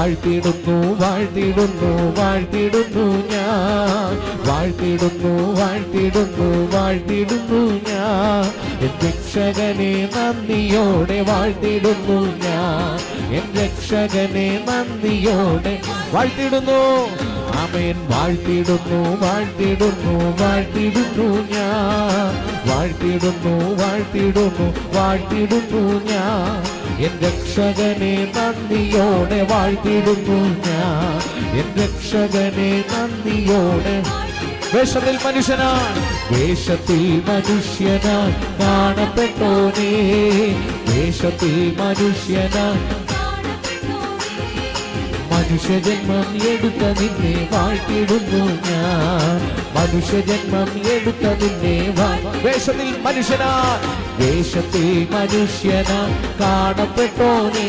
വാഴ്ത്തിടുന്നു വാഴ്ത്തിടുന്നു വാഴ്ത്തിടുന്നു ഞാൻ. വാഴ്ത്തിടുന്നു വാഴ്ത്തിടുന്നു വാഴ്ത്തിടുന്നു ഞാൻ. എൻ രക്ഷകനെ നന്ദിയോടെ വാഴ്ത്തിടുന്നു ഞാൻ. എൻ രക്ഷകനെ നന്ദിയോടെ വാഴ്ത്തിടുന്നു. ആമേൻ. വാഴ്ത്തിടുന്നു വാഴ്ത്തിടുന്നു വാഴ്ത്തിടുന്നു ഞാൻ. വാഴ്ത്തിടുന്നു വാഴ്ത്തിടുന്നു വാഴ്ത്തിടുന്നു ഞാൻ. എൻ രക്ഷകനെ നന്ദിയോടെ വാഴ്ത്തിടുന്നു ഞാൻ. എൻ രക്ഷകനെ നന്ദിയോടെ വേഷത്തിൽ മനുഷ്യനാ വേഷത്തിൽ മനുഷ്യനായി കാണപ്പെട്ടോനേ വേഷത്തിൽ മനുഷ്യനായി മനുഷ്യജന്മം എടുത്ത നിന്നെ വാഴ്ത്തിടുന്നു ഞാൻ. മനുഷ്യജന്മം എടുത്ത നിന്നെ വേഷത്തിൽ മനുഷ്യനാ വേഷത്തിൽ മനുഷ്യനായി കാണപ്പെട്ടോനേ.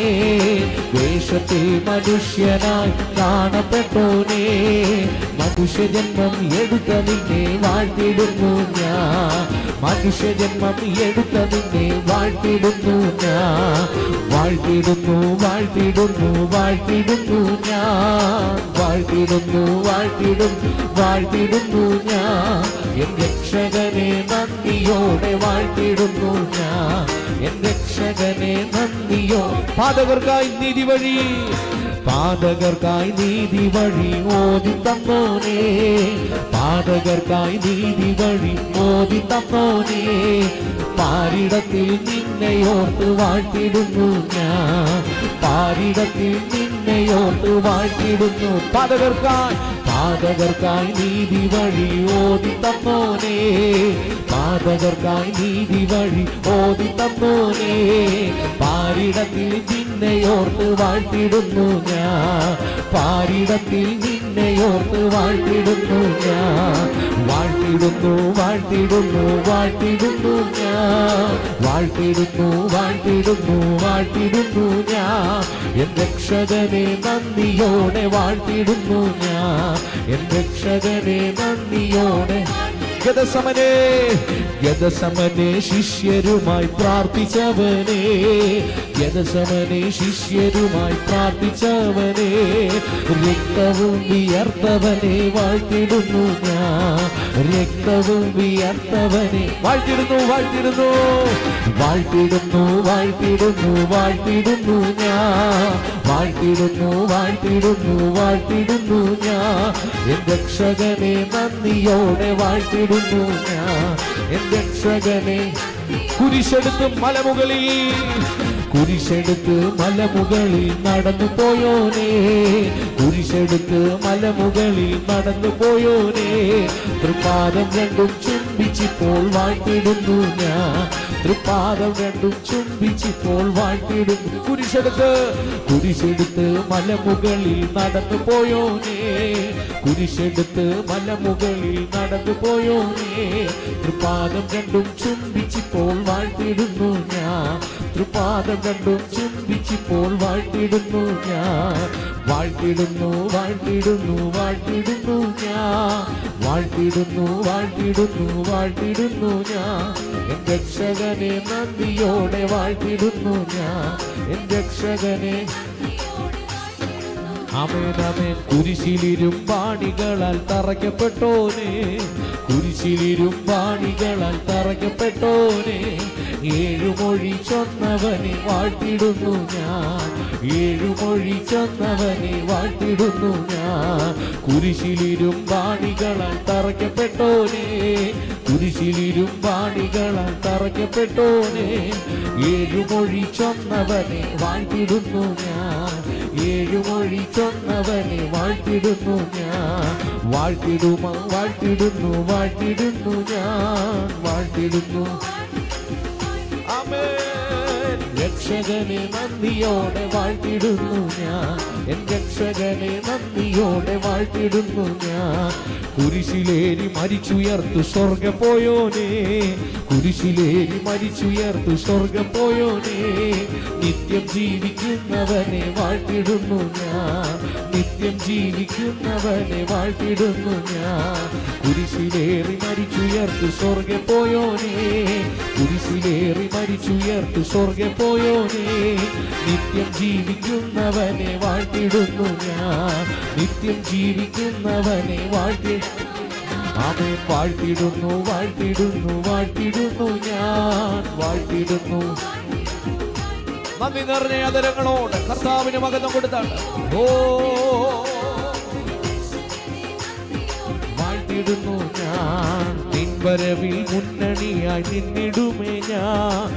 വേഷത്തിൽ മനുഷ്യനായി കാണപ്പെട്ടോനേ. മനുഷ്യജന്മം എടുത്ത നിന്നെ വാഴ്ത്തിടുന്നു ഞാൻ. മനുഷ്യജന്മം എടുത്ത നിന്നെ വാഴ്ത്തിടുന്നു ഞാൻ. വാഴ്ത്തിടുന്നു വാഴ്ത്തിടുന്നു വാഴ്ത്തിടുന്നു ഞാൻ. വാഴ്ത്തിടുന്നു വാഴ്ത്തിടും വാഴ്ത്തിടുന്നു ഞാൻ. എൻ രക്ഷകനെ നന്ദിയോടെ വാഴ്ത്തിടുന്നു ഞാൻ. എൻ രക്ഷകനെ നന്ദിയോ പാതകർക്കായി നീതി വഴി പാതകർക്കായി നീതി വഴി ഓതി തന്നോനേ. പാതകർക്കായി നീതി വഴി ഓതി തന്നോനേ പാരിടത്തിൽ നിന്നെയോർത്ത് വാഴ്ത്തിടുന്നു ഞാൻ. പാരിടത്തിൽ നിന്നെയോർത്ത് വാഴ്ത്തിടുന്നു പാതകർക്കായി പാതകർക്കായി നീതി വഴി ഓതി തന്നോനേ പാതകർക്കായി നീതി വഴി ഓതി തന്നോനേ പാരിടത്തിൽ നിന്നെയോർത്ത് വാഴ്ത്തിടുന്നു ഞാൻ. പാരിടത്തിൽ നിന്നെയോർത്ത് വാഴ്ത്തിടുന്നു ഞാൻ. വാഴ്ത്തിടുന്നു വാഴ്ത്തിടുന്നു വാഴ്ത്തിടുന്നു ഞാൻ. വാഴ്ത്തിടുന്നു വാഴ്ത്തിടുന്നു വാഴ്ത്തിടുന്നു ഞാൻ. എൻ രക്ഷകനെ നന്ദിയോടെ വാഴ്ത്തിടുന്നു ഞാൻ. എൻ രക്ഷകനെ നന്ദിയോടെ ഗതസമനെ ഗതസമനെ ശിഷ്യരുമായി പ്രാർത്ഥിച്ചവനെ ഗതസമനെ ശിഷ്യരുമായി പ്രാർത്ഥിച്ചവനെ രക്തവും വിയർത്തവനെ വാഴ്ത്തിടുന്നു ഞാൻ. രക്തവും വിയർത്തവനെ വാഴ്ത്തിടുന്നു വാഴ്ത്തിടുന്നു. വാഴ്ത്തിടുന്നു വാഴ്ത്തിടുന്നു വാഴ്ത്തിടുന്നു ഞാൻ. വാഴ്ത്തിടുന്നു വാഴ്ത്തിടുന്നു വാഴ്ത്തിടുന്നു ഞാൻ. രക്ഷകനെ നന്ദിയോടെ വാഴ്ത്തിടുന്നു. ഞാൻ എന്റെ രക്ഷകനെ കുരിശെടുത്ത് മലമുകളിൽ കുരിശെടുത്ത് മലമുകളിൽ നടന്നു പോയോനേ. കുരിശെടുത്ത് മലമുകളിൽ നടന്നു പോയോനേ. തൃപ്പാദം രണ്ടും ചുംബിച്ചിപ്പോൾ വാഴ്ത്തിടുന്നു ഞാൻ. തൃപ്പാദം രണ്ടും ചുംബിച്ചിപ്പോൾ വാഴ്ത്തിടും. കുരിശെടുത്ത് കുരിശെടുത്ത് മലമുകളിൽ നടന്നു പോയോനേ. കുരിശെടുത്ത് മലമുകളിൽ നടന്നു പോയോനേ. തൃപ്പാദം രണ്ടും ചുംബിച്ചിപ്പോൾ വാഴ്ത്തിടുന്നു ഞാൻ. തൃപ്പാദം രണ്ടും ചിന്തിച്ചിപ്പോൾ വാഴ്ത്തിടുന്നു ഞാൻ. വാഴ്ത്തിടുന്നു വാഴ്ത്തിടുന്നു വാഴ്ത്തിടുന്നു ഞാൻ. വാഴ്ത്തിടുന്നു വാഴ്ത്തിടുന്നു വാഴ്ത്തിടുന്നു ഞാൻ. എൻ രക്ഷകനെ നന്ദിയോടെ വാഴ്ത്തിടുന്നു ഞാൻ. എൻ രക്ഷകനെ അമേനമേൻ കുരിശിലിരും പാണികളാൽ തറയ്ക്കപ്പെട്ടോനെ. കുരിശിലിരും പാണികളാൽ തറയ്ക്കപ്പെട്ടോനെ. ഏഴുമൊഴി ചൊന്നവനെ വാഴ്ത്തിടുന്നു ഞാൻ. ഏഴുമൊഴി ചൊന്നവനെ വാഴ്ത്തിടുന്നു ഞാൻ. കുരിശിലിരും പാണികളാൽ തറയ്ക്കപ്പെട്ടോനെ. കുരിശിലിരും പാണികളാൽ തറയ്ക്കപ്പെട്ടോനെ. ഏഴുമൊഴി ചൊന്നവനെ വാഴ്ത്തിടുന്നു ഞാൻ. ഏഴുമൊഴി ചൊന്നവനെ വാഴ്ത്തിടുന്നു ഞാൻ. വാഴ്ത്തിടുമ? വാഴ്ത്തിടുന്നു വാഴ്ത്തിടുന്നു ഞാൻ. വാഴ്ത്തിടുന്നു. രക്ഷകനെ നന്ദിയോടെ വാഴ്ത്തിടുന്നു ഞാൻ. എൻ രക്ഷകനെ നന്ദിയോടെ വാഴ്ത്തിടുന്നു ഞാൻ. കുരിശിലേരി മരിച്ചുയർത്തു സ്വർഗം പോയോനേ കുരിശിലേരി മരിച്ചുയർത്തു സ്വർഗം പോയോനേ നിത്യം ജീവിക്കുന്നവനെ വാഴ്ത്തിടുന്നു ഞാൻ. നിത്യം ജീവിക്കുന്നവനെ വാഴ്ത്തിടുന്നു ഞാൻ. കുരിശിലേറി മരിച്ചുയർത്തു സ്വർഗെ പോയോനേ. കുരിശിലേറി മരിച്ചുയർത്തു സ്വർഗെ പോയോനേ. നിത്യം ജീവിക്കുന്നവനെ വാഴ്ത്തിടുന്നു ഞാൻ. നിത്യം ജീവിക്കുന്നവനെ വാഴ്ത്തി അവൻ വാഴ്ത്തിടുന്നു വാഴ്ത്തിടുന്നു വാഴ്ത്തിടുന്നു ഞാൻ. വാഴ്ത്തിടുന്നു. നന്ദി നിറഞ്ഞ അതരങ്ങളോട് കർത്താവിന് മകനം കൊടുത്താണ് ഓ വാഴ്ത്തിടുന്നു ഞാൻ. നിൻവരവിൽ മുന്നണിയായി നിന്നിടുമേ ഞാൻ.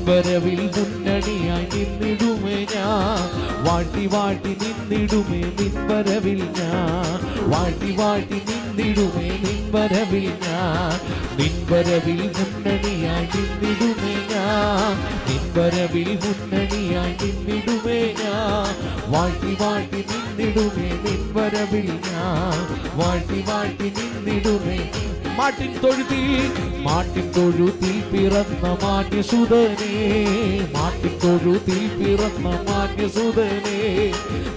നിൻവരവിൽ മുന്നണിയായി നിന്നിടുമേ ഞാൻ. വാട്ടി വാട്ടി നിന്നിടുമേ നിൻവരവിൽ ഞാൻ. വാട്ടി വാട്ടി നിന്നിടുമേ നിൻവരവിൽ ഞാൻ. നിൻവരവിൽ മുന്നണിയായി നിന്നിടുമേ ഞാൻ. നിൻവരവിൽ മുന്നണിയായി നിന്നിടുമേ ഞാൻ. വാട്ടി വാട്ടി നിന്നിടുമേ നിൻവരവിൽ ഞാൻ. വാട്ടി വാട്ടി നിന്നിടുമേ മാട്ടിൻ തൊഴുതിൽ മാട്ടിൻ തൊഴുതിൽ പിറന്ന മാന്യസുതനേ മാട്ടിൻ തൊഴുതിൽ പിറന്ന മാന്യസുതനേ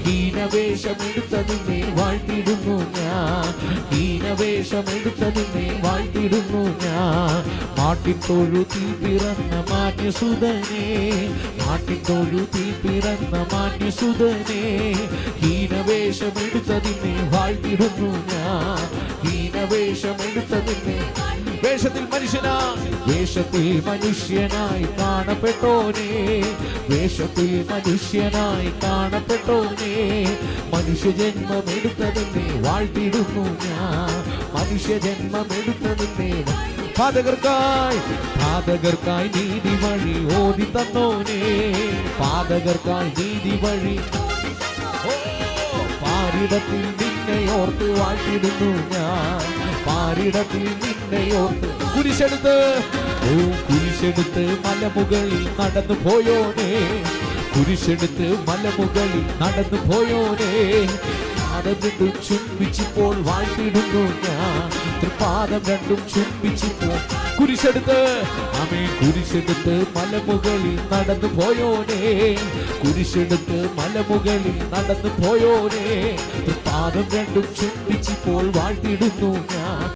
ഹീനവേഷമെടുത്തതിനെ വാഴ്ത്തിടുന്നു ഞാൻ. ഹീനവേഷമെടുത്തതിനെ വാഴ്ത്തിടുന്നു ഞാൻ. മാട്ടിൻ തൊഴുതിൽ പിറന്ന മാന്യസുതനേ മാട്ടിൻ തൊഴുതിൽ പിറന്ന മാന്യസുതനേ ഹീനവേഷമെടുത്തതിനെ വാഴ്ത്തിടുന്നു ഞാൻ. വേഷത്തിൽ മനുഷ്യനായി വേഷത്തിൽ മനുഷ്യനായി കാണപ്പെട്ടോനേ വേഷത്തിൽ മനുഷ്യനായി കാണപ്പെട്ടോനേ മനുഷ്യജന്മമെടുത്തതിനെ വാഴ്ത്തിടുന്നു ഞാൻ. മനുഷ്യജന്മമെടുത്തതിനെ പാതകർക്കായി. പാതകർക്കായി നീതി വഴി ഓടി തന്നോനേ പാതകർക്കായി നീതി വഴി പാരിടത്തിൽ നിന്നെ ഓർത്ത് വാഴ്ത്തിടുന്നു ഞാൻ. പാരിടത്തിൽ നിന്നെ ഓർത്ത് കുരിശെടുത്ത്. ഓ കുരിശെടുത്ത് മലമുകളിൽ നടന്നു പോയോനേ. കുരിശെടുത്ത് മലമുകളിൽ നടന്നു പോയോനേ. പാദം ചുംബിച്ചിപ്പോൾ വാഴ്ത്തിടുന്നു ഞാൻ. തൃപാദം രണ്ടും ചുംബിച്ചിപ്പോൾ കുരിശെടുത്ത്. അമേ കുരിശെടുത്ത് മലമുകളിൽ നടന്നു പോയോനേ. കുരിശെടുത്ത് മലമുകളിൽ നടന്നു പോയോനേ. പാദം രണ്ടും ചിന്തിച്ചിപ്പോൾ വാഴ്ത്തിടുന്നു ഞാൻ.